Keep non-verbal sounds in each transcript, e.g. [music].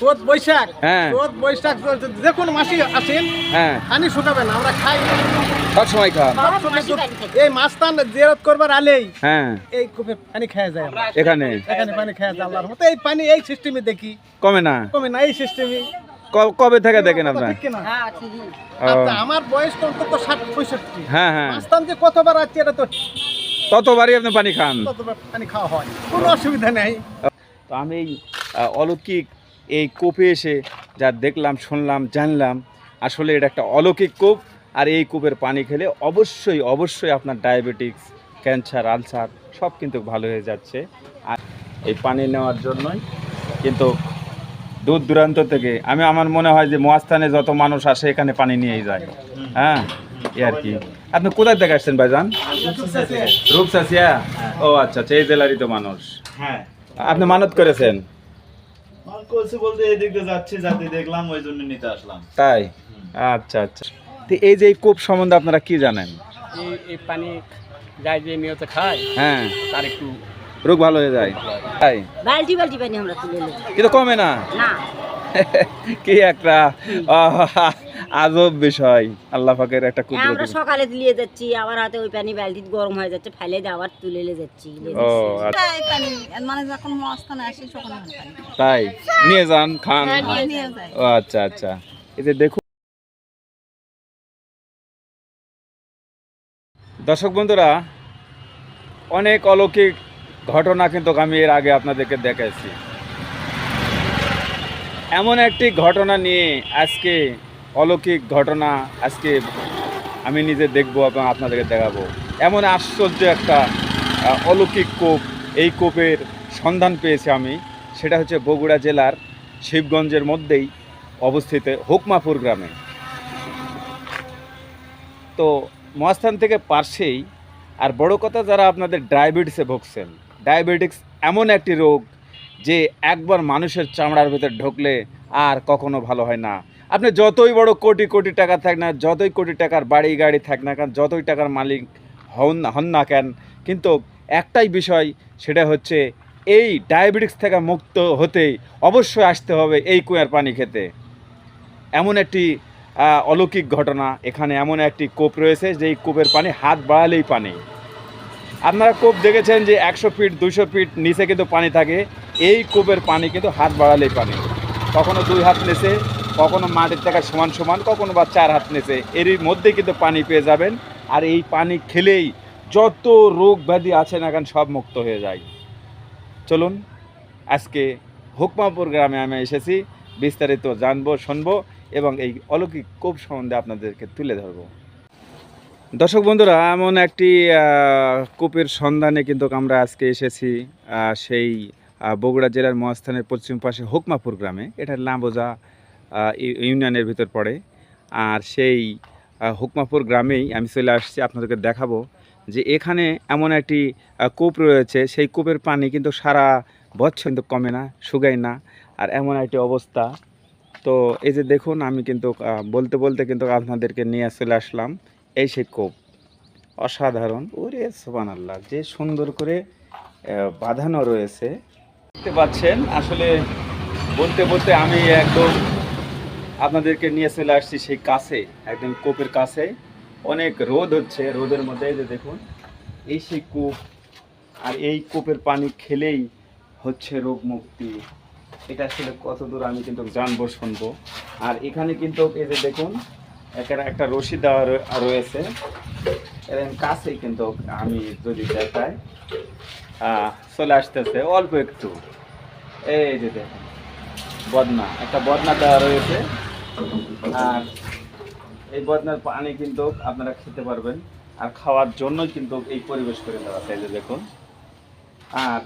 চোদ্দ বৈশাখ। হ্যাঁ। চোদ্দ বৈশাখ যে কোনো মাসে আসেন হ্যাঁ। পানি শুকাবে না আমরা খাই। সব সময় খান সব সময় দুধ- এই মাছটান জিয়ারত করবার আলেই। হ্যাঁ। এই কূপে পানি খেয়ে যায় এখানে। এখানে পানি খেয়ে যায় আল্লাহর মতো এই পানি এই সিস্টেমে দেখি। কমে না। কমে না এই সিস্টেমে। কবে থেকে দেখেন আপনার? ও, আচ্ছা আমার বয়স তো অন্তত ষাট পঁয়ষট্টি। হ্যাঁ হ্যাঁ। যে কতবার আছে এটা তো ততবারই আপনি পানি খান। ততবার পানি খাওয়া হয়। কোনো অসুবিধা নেই। তো আমি অলৌকিক এই কূপে এসে যা দেখলাম শুনলাম জানলাম আসলে এটা একটা অলৌকিক কূপ। আর এই কূপের পানি খেলে অবশ্যই অবশ্যই আপনার ডায়াবেটিক্স ক্যান্সার আলসার সব কিন্তু ভালো হয়ে যাচ্ছে। আর এই পানি নেওয়ার জন্যই কিন্তু দূর দূরান্ত থেকে আমি আমার মনে হয় যে মহাস্থানে যত মানুষ আসে এখানে পানি নিয়েই যায়। হ্যাঁ এই আর কি। আপনি কোথায় থেকে আসছেন ভাইজান? রূপসাসিয়া ও আচ্ছা আচ্ছা এই জেলারই তো মানুষ। হ্যাঁ। আপনি মানত করেছেন? করছি বলতে এই দিয়ে যাচ্ছি যাতে দেখলাম ওই জন্য নিতে আসলাম। তাই? আচ্ছা আচ্ছা। তো এই যে এই কূপ সম্বন্ধে আপনারা কি জানেন? এই এই পানি যাই যে নিয়ত খায় হ্যাঁ। তার একটু রোগ ভালো হয়ে যায়। তাই? বালতি বালতি পানি আমরা তুলে নেব কিন্তু কমে না? না। [laughs] কি একটা? আহ, আজব বিষয়। আল্লাহ পাকের একটা হ্যাঁ, আমরা সকালে তুলে যাচ্ছি আবার হাতে ওই পানি বালতি গরম হয়ে যাচ্ছে ফেলে দিয়ে আবার তুলে নিয়ে যাচ্ছি ও আচ্ছা, এই পানি মানে যখন মস্তানে আসি তখন পানি। তাই? নিয়ে যান খান। নিয়ে নিয়ে যাই। ও আচ্ছা আচ্ছা। এই যে দেখুন। দর্শক বন্ধুরা অনেক অলৌকিক ঘটনা কিন্তু আমি এর আগে আপনাদেরকে দেখাইছি। এমন একটি ঘটনা নিয়ে আজকে অলৌকিক ঘটনা আজকে আমি নিজে দেখব এবং আপনাদেরকে দেখাবো। এমন আশ্চর্য একটা অলৌকিক কূপ, এই কূপের সন্ধান পেয়েছি আমি। সেটা হচ্ছে বগুড়া জেলার শিবগঞ্জের মধ্যেই অবস্থিত হুকমাপুর গ্রামে। তো মহাস্থান থেকে পার্শ্বেই আর বড় কথা যারা আপনাদের ডায়াবেটিসে ভুগছেন, ডায়াবেটিক্স এমন একটি রোগ যে একবার মানুষের চামড়ার ভেতর ঢুকলে আর কখনো ভালো হয় না। আপনি যতই বড় কোটি কোটি টাকা থাক না, যতই কোটি টাকার বাড়ি গাড়ি থাক না কেন, যতই টাকার মালিক হন হন না কেন, কিন্তু একটাই বিষয়, সেটা হচ্ছে এই ডায়াবেটিক্স থেকে মুক্ত হতে অবশ্যই আসতে হবে এই কুয়ার পানি খেতে। এমন একটি অলৌকিক ঘটনা, এখানে এমন একটি কূপ রয়েছে যে এই কূপের পানি হাত বাড়ালেই পানি। আপনারা কূপ দেখেছেন যে একশো ফিট দুশো ফিট নিচে কিন্তু পানি থাকে, এই কূপের পানি কিন্তু হাত বাড়ালেই পানি। কখনো দুই হাত নেচে কখনো মাটির থেকে সমান সমান কখনো বা চার হাত নেচে। এরই মধ্যে কিন্তু পানি পেয়ে যাবেন। আর এই পানি খেলেই যত রোগ ব্যাধি আছে না কেন সব মুক্ত হয়ে যায়। চলুন আজকে হুকমাপুর গ্রামে আমি এসেছি। বিস্তারিত জানব শুনব এবং এই অলৌকিক কোপ সম্বন্ধে আপনাদেরকে তুলে ধরবো। দর্শক বন্ধুরা এমন একটি কূপের সন্ধানে কিন্তু আমরা আজকে এসেছি সেই বগুড়া জেলার মহাস্থানের পশ্চিম পাশে হুকমাপুর গ্রামে। এটা লাম্বোজা আহ, ইউ- ইউনিয়নের ভিতর পড়ে। আর সেই হুকমাপুর গ্রামেই আমি চলে আসছি, আপনাদেরকে দেখাবো যে এখানে এমন একটি কূপ রয়েছে। সেই কূপের পানি কিন্তু সারা বছর কিন্তু কমে না, শুকায় না। আর এমন একটি অবস্থা। তো এই যে দেখুন, আমি কিন্তু বলতে বলতে কিন্তু আপনাদেরকে নিয়ে চলে আসলাম এই সেই কূপ। অসাধারণ। ওরে সোবান আল্লাহ যে সুন্দর করে বাঁধানো রয়েছে। দেখতে পাচ্ছেন, আসলে বলতে বলতে আমি একদম আপনাদেরকে নিয়ে চলে আসছি সেই কাছে, একদম কূপের কাছে। অনেক রোদ হচ্ছে, রোদের মধ্যে যে দেখুন, এই সেই কূপ, আর এই কূপের পানি খেলেই হচ্ছে রোগ মুক্তি। এটা আসলে কত দূর আমি কিন্তু জানব, শুনব। আর এখানে কিন্তু এই যে দেখুন এখানে একটা রশি দেওয়া রয়েছে। এরকম কাছেই কিন্তু আমি যদি দেখাই চলে আসতেছে অল্প একটু। এই যে দেখুন বদনা, একটা বদনা দেওয়া রয়েছে। আর এই বদনার পানি কিন্তু আপনারা খেতে পারবেন, আর খাওয়ার জন্যই কিন্তু এই পরিবেশ করে দেওয়া আছে যে দেখুন। আর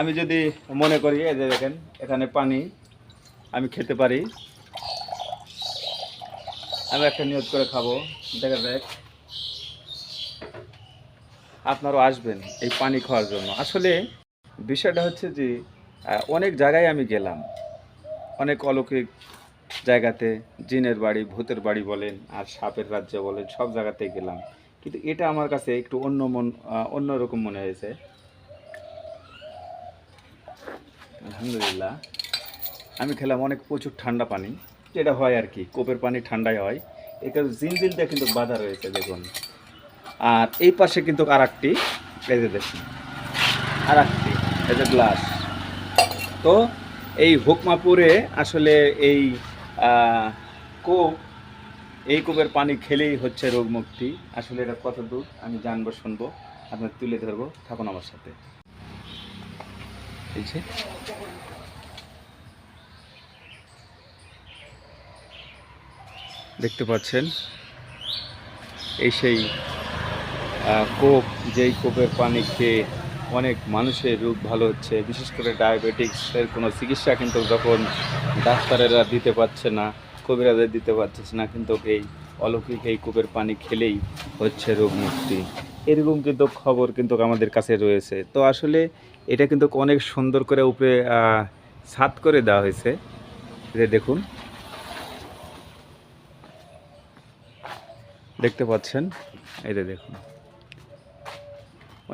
আমি যদি মনে করি, এই যে দেখেন, এখানে পানি আমি খেতে পারি। আমি একটা নিয়োগ করে খাব, দেখা দেখ আপনারাও আসবেন এই পানি খাওয়ার জন্য। আসলে বিষয়টা হচ্ছে যে অনেক জায়গায় আমি গেলাম। অনেক অলৌকিক জায়গাতে জিনের বাড়ি, ভূতের বাড়ি বলেন, আর সাপের রাজ্য বলেন, সব জায়গাতেই গেলাম। কিন্তু এটা আমার কাছে একটু অন্য মন অন্যরকম মনে হয়েছে। আলহামদুলিল্লাহ, আমি খেলাম অনেক প্রচুর ঠান্ডা পানি, যেটা হয় আর কি, কোপের পানি ঠান্ডাই হয়। এখানে জিনজিলটা কিন্তু বাধা রয়েছে, দেখুন। আর এই পাশে কিন্তু আর একটি এই যে দেখুন আর একটি এই যে গ্লাস। তো এই হুকমাপুরে আসলে এই কূপ এই কূপের পানি খেলেই হচ্ছে রোগ মুক্তি। আসলে এটা কত দূর? আমি জানব, শুনব, আপনার তুলে ধরবো, থাকুন আমার সাথে। দেখতে পাচ্ছেন? এই সেই কোপ যেই কোপের পানি খেয়ে অনেক মানুষের রোগ ভালো হচ্ছে, বিশেষ করে ডায়াবেটিক্সের কোনো চিকিৎসা কিন্তু যখন ডাক্তারেরা দিতে পারছে না কবিরাদের দিতে পারছে না, কিন্তু এই অলৌকিক এই কূপের পানি খেলেই হচ্ছে রোগ মুক্তি। এরকম কিন্তু খবর কিন্তু আমাদের কাছে রয়েছে। তো আসলে এটা কিন্তু অনেক সুন্দর করে উপরে ছাদ করে দেওয়া হয়েছে। যে দেখুন। দেখতে পাচ্ছেন? এই দেখুন।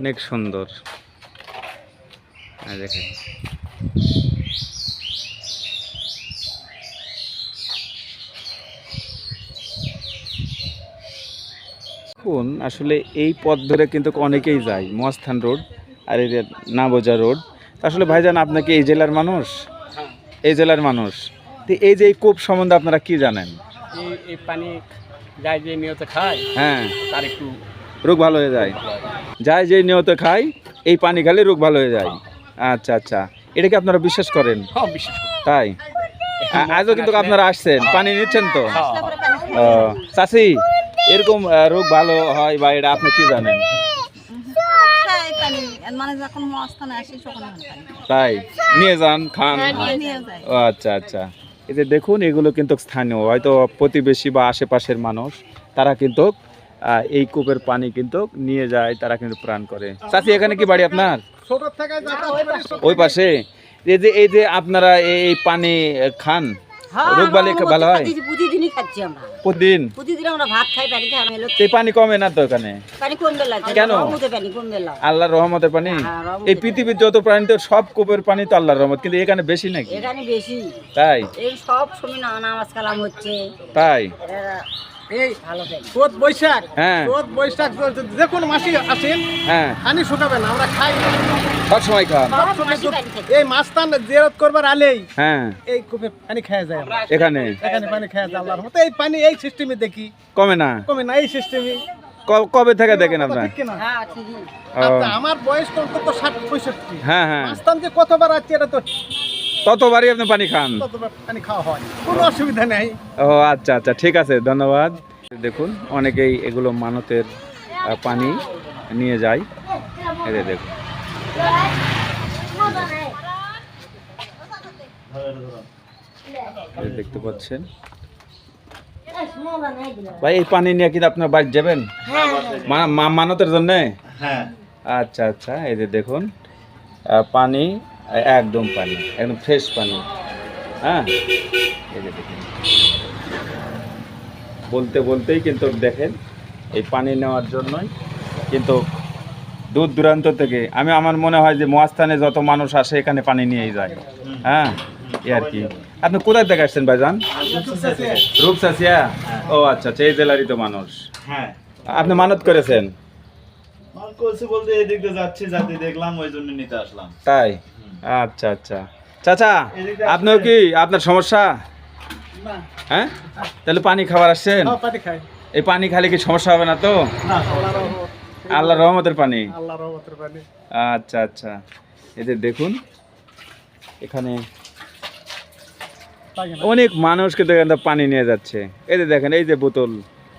অনেক সুন্দর। এই দেখেন। এখন আসলে এই পথ ধরে কিন্তু অনেকেই যায় মহাস্থান রোড আর এই যে নাবোজা রোড। আসলে ভাইজান আপনাকে এই জেলার মানুষ? এই জেলার মানুষ। তো এই যে এই কূপ সম্বন্ধে আপনারা কি জানেন? এই এই পানি যায় যে নিয়ত খায় হ্যাঁ। তার একটু রোগ ভালো হয়ে যায়। যায় যে নিয়ত খায় এই পানি খেলে রোগ ভালো হয়ে যায়। আচ্ছা আচ্ছা। এটা কি আপনারা বিশ্বাস করেন? হ্যাঁ তাই? আজও কিন্তু আপনারা আসছেন পানি নিচ্ছেন তো? হ্যাঁ, চাচি এরকম রোগ ভালো হয় বা এটা আপনি কি জানেন? মানে। তাই? নিয়ে যান খান। ও আচ্ছা আচ্ছা। এই যে দেখুন এগুলো কিন্তু স্থানীয়। হয়তো প্রতিবেশী বা আশেপাশের মানুষ তারা কিন্তু এই কূপের পানি কিন্তু নিয়ে যায় তারা কিন্তু প্রাণ করে। চাচি এখানে কি বাড়ি আপনার? ছোট ওই পাশে। এই যে এই যে আপনারা এই এই পানি খান হ্যাঁ, রোগ বালি ভালো হয়? প্রতিদিন- প্রতিদিনই খাচ্ছি আমরা। প্রতিদিন? প্রতিদিন আমরা ভাত খাই পানি খাই এই পানি কমে না তো এখানে পানি কোন? বেলা কেন? পানি কোন বেলা আল্লাহর রহমতের পানি? হ্যাঁ, এই পৃথিবীর যত প্রাণী তো সব কূপের পানি তো আল্লাহর রহমত কিন্তু এখানে বেশি নাকি? এখানে বেশি। তাই? এই সব সময় নামাজ কালাম হচ্ছে। তাই? এরা এই ভালো পানি রোদ বৈশাখ। হ্যাঁ। বৈশাখ যে কোনো মাসে আসেন হ্যাঁ। পানি শুকাবে না আমরা খাই। সব সময় খান সব সবসময় মাসি দুধ- পানি খাই এই মাস্তান জিয়ারত করবার আলেই হ্যাঁ। এই কূপে পানি খাওয়া যায় এখানে। এখানে পানি খাওয়া যায় আল্লাহর মতো এই পানি এই সিস্টেমে দেখি। কমে না। কমে না এই সিস্টেমে। কবে থেকে দেখেন আপনার? ঠিক কিনা? হ্যাঁ আচ্ছা, আমার বয়স তো অন্তত ষাট পঁয়ষট্টি। হ্যাঁ হ্যাঁ। মাস্তান যে কতবার আছে এটা তো ততবারই আপনি পানি খান? ততবার পানি খাওয়া হয়। কোনো অসুবিধা নেই। ও আচ্ছা আচ্ছা ঠিক আছে ধন্যবাদ। দেখুন অনেকেই এগুলো মানতের পানি নিয়ে যায়। এই যে দেখুন। এই দেখতে পাচ্ছেন। ভাই এই পানি নিয়ে কিন্তু আপনার বাড়ি যাবেন? মানতের জন্যে? হ্যাঁ। আচ্ছা আচ্ছা এই যে দেখুন। পানি একদম পানি একদম ফ্রেশ পানি। হ্যাঁ? এই দেখুন। বলতে বলতেই কিন্তু দেখেন এই পানি নেওয়ার জন্যই কিন্তু দূর দূরান্ত থেকে আমি আমার মনে হয় যে মহাস্থানে যত মানুষ আসে এখানে পানি নিয়েই যায়। হ্যাঁ? এই আর কি। আপনি কোথায় থেকে আসছেন ভাইজান? রূপসাসিয়া। ও আচ্ছা আচ্ছা এই জেলারই তো মানুষ। হ্যাঁ। আপনি মানত করেছেন? মাল করছি বলতে এদিক দিয়ে যাচ্ছি যাতে দেখলাম ওই জন্য নিতে আসলাম। তাই? আচ্ছা আচ্ছা। চাচা আপনিও কি আপনার সমস্যা? হ্যাঁ? তাহলে পানি খাবার আসছেন? খাই। এই পানি খালে কি সমস্যা হবে না তো? আল্লাহ রহমতের পানি? আল্লাহর রহমতের পানি। আচ্ছা আচ্ছা। এদের দেখুন এখানে অনেক মানুষ কিন্তু পানি নিয়ে যাচ্ছে। এই যে দেখেন এই যে বোতল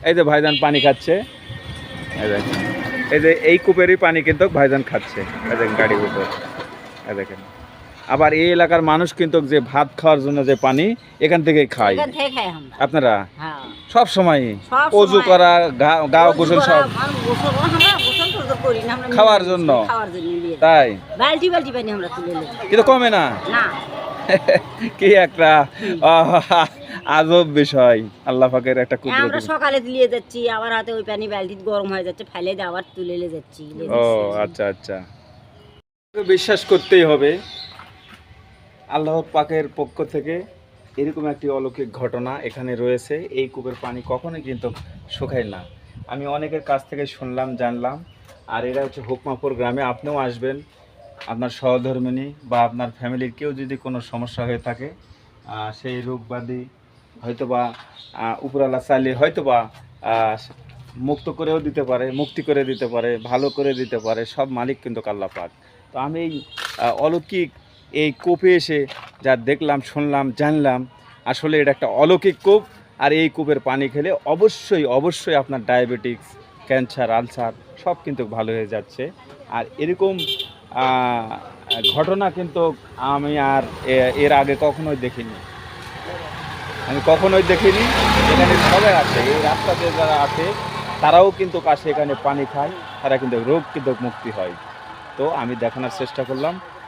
এই যে ভাইজান পানি খাচ্ছে। এই দেখেন এই যে এই কূপেরই পানি কিন্তু ভাইজান খাচ্ছে। এই দেখেন গাড়ির উপর। এই দেখেন। আবার এই এলাকার মানুষ কিন্তু যে ভাত খাওয়ার জন্য যে পানি এখান থেকে খায় খাই আপনারা? হ্যাঁ। সব সময় অজু করা গা- গোসল সব খাওয়ার জন্য? তাই? বালতি বালতি পানি আমরা তুলে নেই। কিন্তু কমে না? না। [laughs] কি একটা আজব বিষয়। আল্লাহ পাকের একটা আমরা সকালে দিয়ে যাচ্ছি আবার হাতে ওই পানি বালতি গরম হয়ে যাচ্ছে ফেলে দিয়ে আবার তুলে নিয়ে যাচ্ছি ও। আচ্ছা আচ্ছা। বিশ্বাস করতেই হবে। আল্লাহর পাকের পক্ষ থেকে এরকম একটি অলৌকিক ঘটনা এখানে রয়েছে। এই কূপের পানি কখনোই কিন্তু শুকায় না। আমি অনেকের কাছ থেকে শুনলাম, জানলাম। আর এরা হচ্ছে হুকমাপুর গ্রামে। আপনিও আসবেন আপনার সহধর্মিনী বা আপনার ফ্যামিলির কেউ যদি কোনো সমস্যা হয়ে থাকে সেই রোগবাদী হয়তোবা উপরালা চালিয়ে হয়তোবা মুক্ত করেও দিতে পারে, মুক্তি করে দিতে পারে, ভালো করে দিতে পারে, সব মালিক কিন্তু আল্লাহ পাক। তো আমি অলৌকিক এই কূপে এসে যা দেখলাম, শুনলাম, জানলাম, আসলে এটা একটা অলৌকিক কূপ। আর এই কূপের পানি খেলে অবশ্যই অবশ্যই আপনার ডায়াবেটিক্স, ক্যান্সার, আলসার সব কিন্তু ভালো হয়ে যাচ্ছে। আর এরকম ঘটনা কিন্তু আমি আর এর আগে কখনোই দেখিনি। আমি কখনোই দেখিনি। এখানে সবাই আছে, এই রাস্তাতে যারা আছে, তারাও কিন্তু কাছে এখানে পানি খায়, তারা কিন্তু রোগ কিন্তু মুক্তি হয়। তো আমি দেখানোর চেষ্টা করলাম।